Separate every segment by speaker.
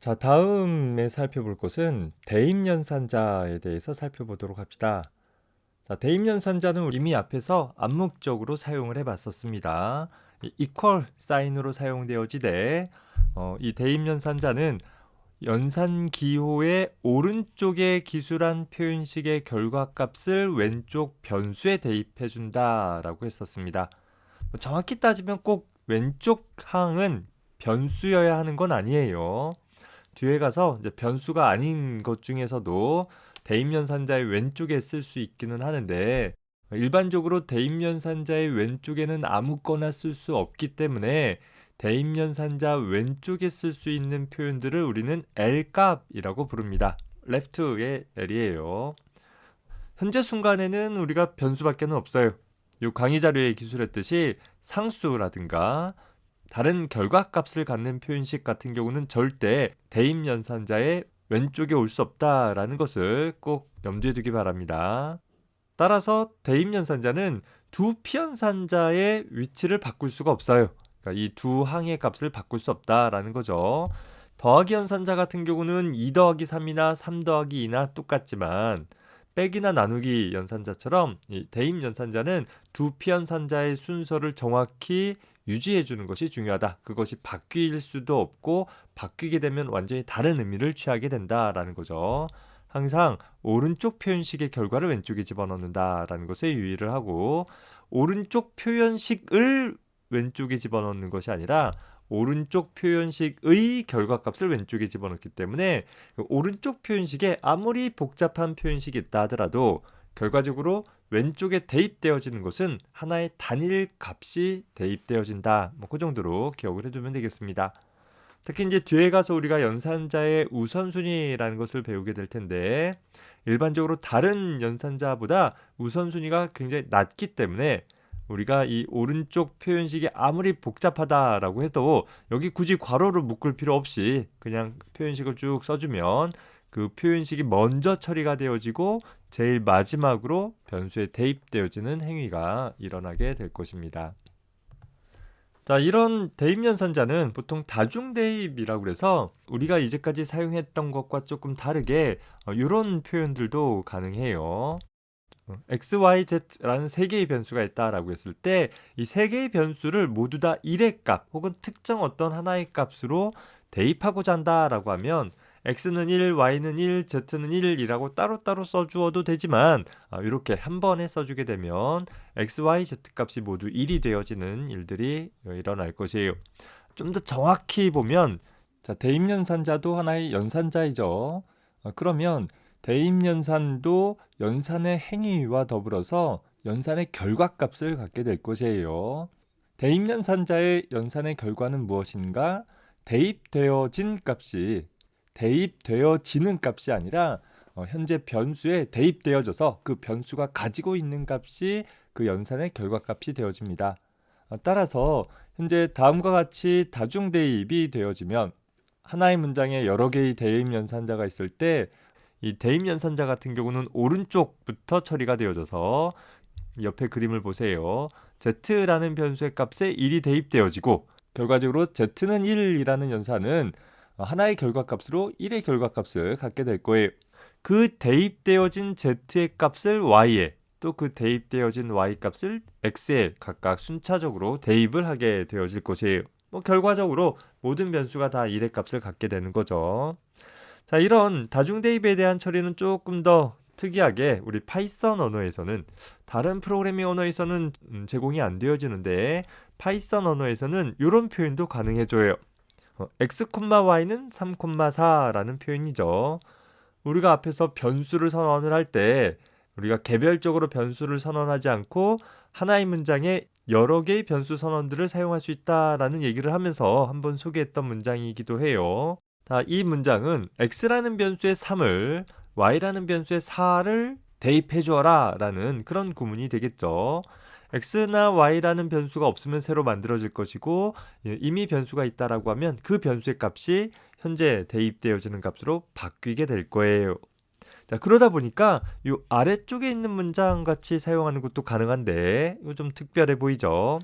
Speaker 1: 자, 다음에 살펴볼 것은 대입연산자에 대해서 살펴보도록 합시다. 자, 대입연산자는 이미 앞에서 암묵적으로 사용을 해봤었습니다. 이 equal 사인으로 사용되어지되 어, 이 대입연산자는 연산기호의 오른쪽에 기술한 표현식의 결과값을 왼쪽 변수에 대입해 준다라고 했었습니다. 뭐 정확히 따지면 꼭 왼쪽 항은 변수여야 하는 건 아니에요. 뒤에 가서 이제 변수가 아닌 것 중에서도 대입연산자의 왼쪽에 쓸 수 있기는 하는데 일반적으로 대입연산자의 왼쪽에는 아무거나 쓸 수 없기 때문에 대입연산자 왼쪽에 쓸 수 있는 표현들을 우리는 L값이라고 부릅니다. left의 L이에요. 현재 순간에는 우리가 변수밖에 는 없어요. 요 강의 자료에 기술했듯이 상수라든가 다른 결과값을 갖는 표현식 같은 경우는 절대 대입 연산자의 왼쪽에 올 수 없다라는 것을 꼭 염두에 두기 바랍니다. 따라서 대입 연산자는 두 피연산자의 위치를 바꿀 수가 없어요. 그러니까 이 두 항의 값을 바꿀 수 없다라는 거죠. 더하기 연산자 같은 경우는 2 더하기 3이나 3 더하기 2나 똑같지만 빼기나 나누기 연산자처럼 이 대입 연산자는 두 피연산자의 순서를 정확히 유지해 주는 것이 중요하다. 그것이 바뀔 수도 없고 바뀌게 되면 완전히 다른 의미를 취하게 된다라는 거죠. 항상 오른쪽 표현식의 결과를 왼쪽에 집어넣는다라는 것에 유의를 하고 오른쪽 표현식을 왼쪽에 집어넣는 것이 아니라 오른쪽 표현식의 결과값을 왼쪽에 집어넣기 때문에 그 오른쪽 표현식에 아무리 복잡한 표현식이 있다 하더라도 결과적으로 왼쪽에 대입되어지는 것은 하나의 단일 값이 대입되어진다. 뭐 그 정도로 기억을 해두면 되겠습니다. 특히 이제 뒤에 가서 우리가 연산자의 우선순위라는 것을 배우게 될 텐데 일반적으로 다른 연산자보다 우선순위가 굉장히 낮기 때문에 우리가 이 오른쪽 표현식이 아무리 복잡하다라고 해도 여기 굳이 괄호를 묶을 필요 없이 그냥 표현식을 쭉 써주면 그 표현식이 먼저 처리가 되어지고 제일 마지막으로 변수에 대입되어지는 행위가 일어나게 될 것입니다. 자, 이런 대입 연산자는 보통 다중 대입이라고 그래서 우리가 이제까지 사용했던 것과 조금 다르게 이런 어, 표현들도 가능해요. x, y, z라는 세 개의 변수가 있다라고 했을 때 이 세 개의 변수를 모두 다 1의 값 혹은 특정 어떤 하나의 값으로 대입하고자 한다라고 하면 x는 1, y는 1, z는 1이라고 따로따로 써주어도 되지만 아, 이렇게 한 번에 써주게 되면 x, y, z 값이 모두 1이 되어지는 일들이 일어날 것이에요. 좀 더 정확히 보면 자, 대입연산자도 하나의 연산자이죠. 아, 그러면 대입연산도 연산의 행위와 더불어서 연산의 결과값을 갖게 될 것이에요. 대입연산자의 연산의 결과는 무엇인가? 대입되어진 값이 대입되어지는 값이 아니라 어, 현재 변수에 대입되어져서 그 변수가 가지고 있는 값이 그 연산의 결과값이 되어집니다. 어, 따라서 현재 다음과 같이 다중 대입이 되어지면 하나의 문장에 여러 개의 대입 연산자가 있을 때 이 대입 연산자 같은 경우는 오른쪽부터 처리가 되어져서 옆에 그림을 보세요. z라는 변수의 값에 1이 대입되어지고 결과적으로 z는 1이라는 연산은 하나의 결과값으로 1의 결과값을 갖게 될 거예요. 그 대입되어진 z의 값을 y에 또 그 대입되어진 y 값을 x에 각각 순차적으로 대입을 하게 되어질 것이에요. 뭐 결과적으로 모든 변수가 다 1의 값을 갖게 되는 거죠. 자, 이런 다중 대입에 대한 처리는 조금 더 특이하게 우리 파이썬 언어에서는 다른 프로그래밍 언어에서는 음, 제공이 안 되어지는데 파이썬 언어에서는 이런 표현도 가능해져요. 어, x, y는 3, 4라는 표현이죠. 우리가 앞에서 변수를 선언을 할 때 우리가 개별적으로 변수를 선언하지 않고 하나의 문장에 여러 개의 변수 선언들을 사용할 수 있다라는 얘기를 하면서 한번 소개했던 문장이기도 해요. 자, 이 문장은 x라는 변수의 3을 y라는 변수의 4를 대입해 주어라 라는 그런 구문이 되겠죠. X나 y라는 변수가 없으면 새로 만들어질 것이고 예, 이미 변수가 있다라고 하면 그 변수의 값이 현재 대입되어지는 값으로 바뀌게 될 거예요. 자, 그러다 보니까 이 아래쪽에 있는 문장 같이 사용하는 것도 가능한데 이거 좀 특별해 보이죠.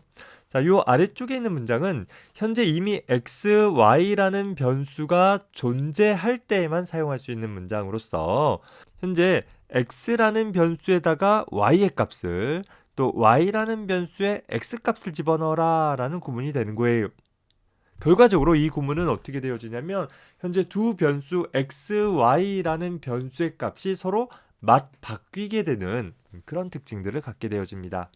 Speaker 1: 자, 요 아래쪽에 있는 문장은 현재 이미 x, y라는 변수가 존재할 때에만 사용할 수 있는 문장으로서 현재 x라는 변수에다가 y의 값을 또 y라는 변수에 x 값을 집어넣어라 라는 구문이 되는 거예요. 결과적으로 이 구문은 어떻게 되어지냐면 현재 두 변수 x, y라는 변수의 값이 서로 맞 바뀌게 되는 그런 특징들을 갖게 되어집니다.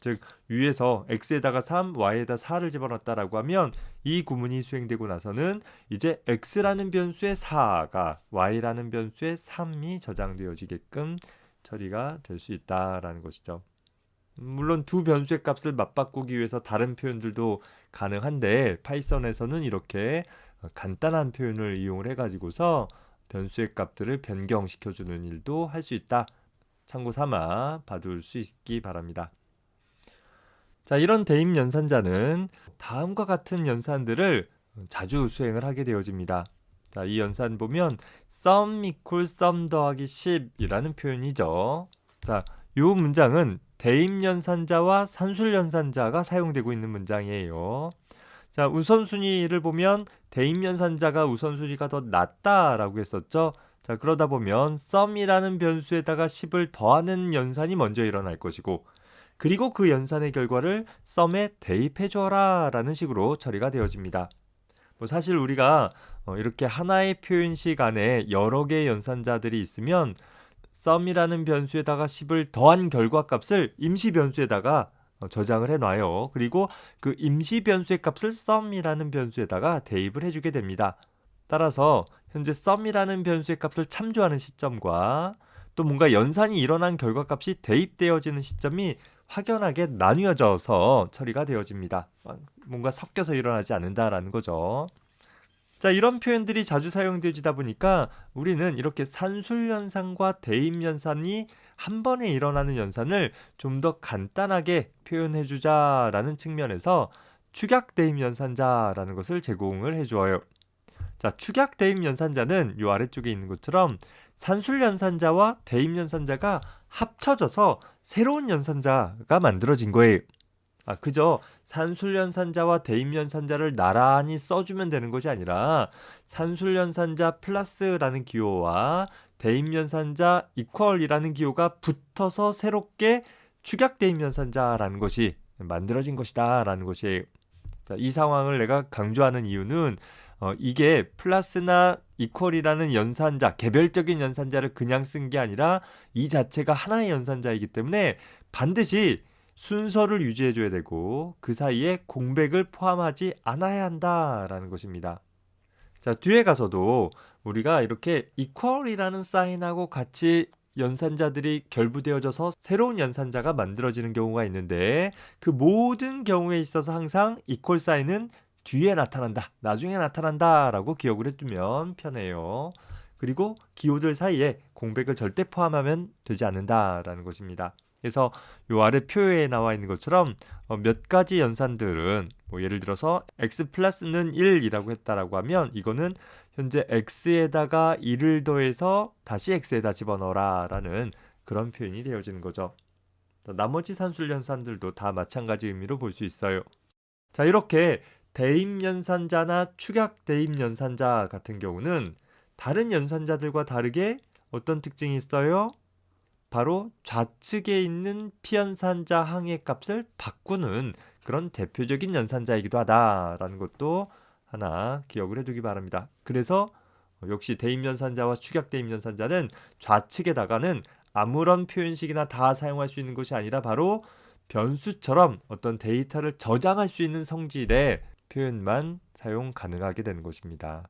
Speaker 1: 즉 위에서 x에다가 3, y에다 4를 집어넣었다라고 하면 이 구문이 수행되고 나서는 이제 x라는 변수의 4가 y라는 변수의 3이 저장되어지게끔 처리가 될 수 있다라는 것이죠. 물론 두 변수의 값을 맞바꾸기 위해서 다른 표현들도 가능한데 파이썬에서는 이렇게 간단한 표현을 이용을 해가지고서 변수의 값들을 변경시켜 주는 일도 할 수 있다. 참고 삼아 봐둘 수 있기 바랍니다. 자, 이런 대입 연산자는 다음과 같은 연산들을 자주 수행을 하게 되어집니다. 자, 이 연산 보면 sum equal sum 더하기 10이라는 표현이죠. 자, 이 문장은 대입 연산자와 산술 연산자가 사용되고 있는 문장이에요. 자, 우선순위를 보면 대입 연산자가 우선순위가 더 낮다라고 했었죠. 자, 그러다 보면 sum이라는 변수에다가 10을 더하는 연산이 먼저 일어날 것이고 그리고 그 연산의 결과를 썸에 대입해 줘라 라는 식으로 처리가 되어집니다. 뭐 사실 우리가 어 이렇게 하나의 표현식 안에 여러 개의 연산자들이 있으면 썸이라는 변수에다가 10을 더한 결과값을 임시 변수에다가 어 저장을 해 놔요. 그리고 그 임시 변수의 값을 썸이라는 변수에다가 대입을 해주게 됩니다. 따라서 현재 썸이라는 변수의 값을 참조하는 시점과 또 뭔가 연산이 일어난 결과값이 대입되어지는 시점이 확연하게 나뉘어져서 처리가 되어집니다. 뭔가 섞여서 일어나지 않는다라는 거죠. 자, 이런 표현들이 자주 사용되어지다 보니까 우리는 이렇게 산술연산과 대입연산이 한 번에 일어나는 연산을 좀 더 간단하게 표현해 주자라는 측면에서 축약 대입 연산자라는 것을 제공을 해 주어요. 자, 축약 대입 연산자는 요 아래쪽에 있는 것처럼 산술 연산자와 대입 연산자가 합쳐져서 새로운 연산자가 만들어진 거예요. 아, 그저 산술연산자와 대입연산자를 나란히 써주면 되는 것이 아니라 산술연산자 플러스라는 기호와 대입연산자 이퀄이라는 기호가 붙어서 새롭게 축약 대입연산자라는 것이 만들어진 것이다라는 것이에요. 자, 이 상황을 내가 강조하는 이유는 어, 이게 플러스나 이퀄이라는 연산자, 개별적인 연산자를 그냥 쓴 게 아니라 이 자체가 하나의 연산자이기 때문에 반드시 순서를 유지해 줘야 되고 그 사이에 공백을 포함하지 않아야 한다라는 것입니다. 자, 뒤에 가서도 우리가 이렇게 equal이라는 사인하고 같이 연산자들이 결부되어져서 새로운 연산자가 만들어지는 경우가 있는데 그 모든 경우에 있어서 항상 equal 사인은 뒤에 나타난다, 나중에 나타난다라고 기억을 해두면 편해요. 그리고 기호들 사이에 공백을 절대 포함하면 되지 않는다라는 것입니다. 그래서 요 아래 표에 나와 있는 것처럼 어, 몇 가지 연산들은 뭐 예를 들어서 x 플러스는 1이라고 했다라고 하면 이거는 현재 x에다가 1을 더해서 다시 x에다 집어넣어라 라는 그런 표현이 되어지는 거죠. 나머지 산술 연산들도 다 마찬가지 의미로 볼 수 있어요. 자 이렇게 대입 연산자나 축약 대입 연산자 같은 경우는 다른 연산자들과 다르게 어떤 특징이 있어요? 바로 좌측에 있는 피연산자 항의 값을 바꾸는 그런 대표적인 연산자이기도 하다라는 것도 하나 기억을 해두기 바랍니다. 그래서 역시 대입연산자와 축약 대입연산자는 좌측에다가는 아무런 표현식이나 다 사용할 수 있는 것이 아니라 바로 변수처럼 어떤 데이터를 저장할 수 있는 성질의 표현만 사용 가능하게 되는 것입니다.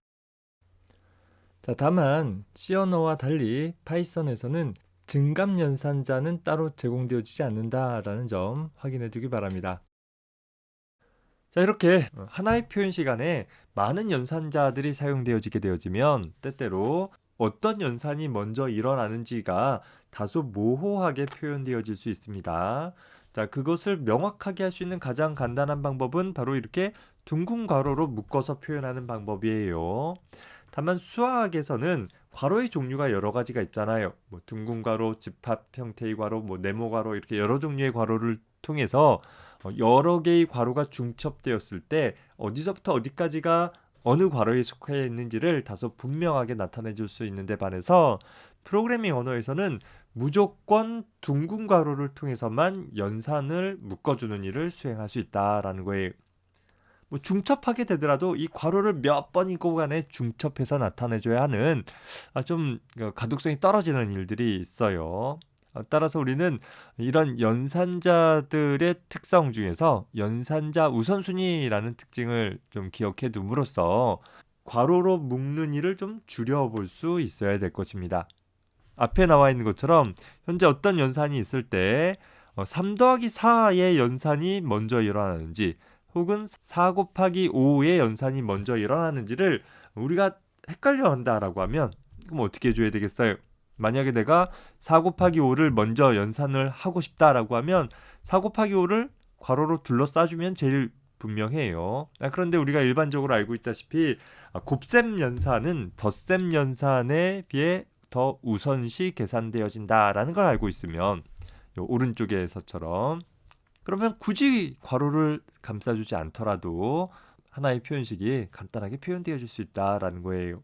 Speaker 1: 자, 다만 C 언어와 달리 파이썬에서는 증감 연산자는 따로 제공되어지지 않는다라는 점 확인해 두기 바랍니다. 자, 이렇게 하나의 표현 시간에 많은 연산자들이 사용되어지게 되어지면 때때로 어떤 연산이 먼저 일어나는지가 다소 모호하게 표현되어질 수 있습니다. 자, 그것을 명확하게 할 수 있는 가장 간단한 방법은 바로 이렇게 둥근 괄호로 묶어서 표현하는 방법이에요. 다만 수학에서는 괄호의 종류가 여러 가지가 있잖아요. 뭐 둥근 괄호, 집합 형태의 괄호, 뭐 네모 괄호 이렇게 여러 종류의 괄호를 통해서 어, 여러 개의 괄호가 중첩되었을 때 어디서부터 어디까지가 어느 괄호에 속해 있는지를 다소 분명하게 나타내 줄 수 있는데 반해서 프로그래밍 언어에서는 무조건 둥근 괄호를 통해서만 연산을 묶어주는 일을 수행할 수 있다라는 거예요. 뭐 중첩하게 되더라도 이 괄호를 몇 번이고 간에 중첩해서 나타내줘야 하는 아, 좀 어, 가독성이 떨어지는 일들이 있어요. 어, 따라서 우리는 이런 연산자들의 특성 중에서 연산자 우선순위라는 특징을 좀 기억해 둠으로써 괄호로 묶는 일을 좀 줄여볼 수 있어야 될 것입니다. 앞에 나와 있는 것처럼 현재 어떤 연산이 있을 때 어, 3 더하기 4의 연산이 먼저 일어나는지 혹은 4 곱하기 5의 연산이 먼저 일어나는지를 우리가 헷갈려 한다라고 하면 그럼 어떻게 해줘야 되겠어요? 만약에 내가 4 곱하기 5를 먼저 연산을 하고 싶다라고 하면 4 곱하기 5를 괄호로 둘러싸주면 제일 분명해요. 아, 그런데 우리가 일반적으로 알고 있다시피 아, 곱셈 연산은 덧셈 연산에 비해 더 우선시 계산되어진다라는 걸 알고 있으면 요 오른쪽에서처럼 그러면 굳이 괄호를 감싸주지 않더라도 하나의 표현식이 간단하게 표현되어질 수 있다라는 거예요.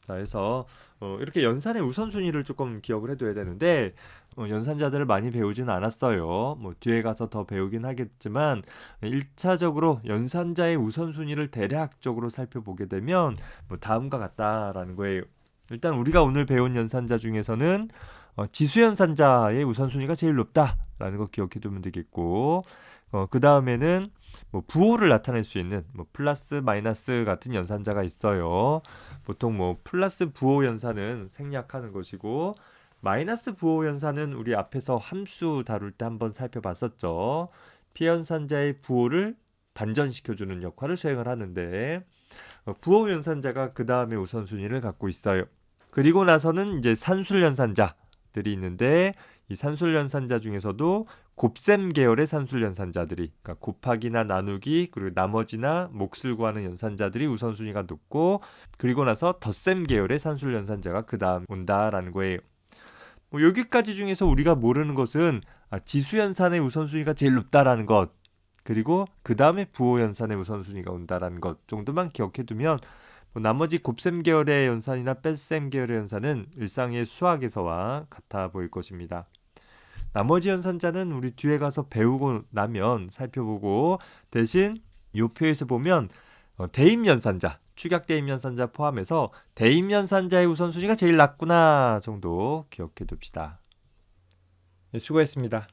Speaker 1: 자, 그래서 어, 이렇게 연산의 우선순위를 조금 기억을 해둬야 되는데 어, 연산자들을 많이 배우지는 않았어요. 뭐 뒤에 가서 더 배우긴 하겠지만 1차적으로 연산자의 우선순위를 대략적으로 살펴보게 되면 뭐 다음과 같다라는 거예요. 일단 우리가 오늘 배운 연산자 중에서는 어, 지수연산자의 우선순위가 제일 높다라는 거 기억해 두면 되겠고 어, 그 다음에는 뭐 부호를 나타낼 수 있는 뭐 플러스 마이너스 같은 연산자가 있어요. 보통 뭐 플러스 부호 연산은 생략하는 것이고 마이너스 부호 연산은 우리 앞에서 함수 다룰 때 한번 살펴봤었죠. 피연산자의 부호를 반전시켜주는 역할을 수행을 하는데 어, 부호 연산자가 그 다음에 우선순위를 갖고 있어요. 그리고 나서는 이제 산술 연산자 들이 있는데 이 산술 연산자 중에서도 곱셈 계열의 산술 연산자들이 그러니까 곱하기나 나누기 그리고 나머지나 몫을 구하는 연산자들이 우선순위가 높고 그리고 나서 덧셈 계열의 산술 연산자가 그 다음 온다라는 거예요. 뭐 여기까지 중에서 우리가 모르는 것은 아, 지수 연산의 우선순위가 제일 높다라는 것 그리고 그 다음에 부호 연산의 우선순위가 온다라는 것 정도만 기억해두면 뭐 나머지 곱셈 계열의 연산이나 뺄셈 계열의 연산은 일상의 수학에서와 같아 보일 것입니다. 나머지 연산자는 우리 뒤에 가서 배우고 나면 살펴보고 대신 요 표에서 보면 어, 대입 연산자, 축약 대입 연산자 포함해서 대입 연산자의 우선순위가 제일 낮구나 정도 기억해 둡시다. 네, 수고했습니다.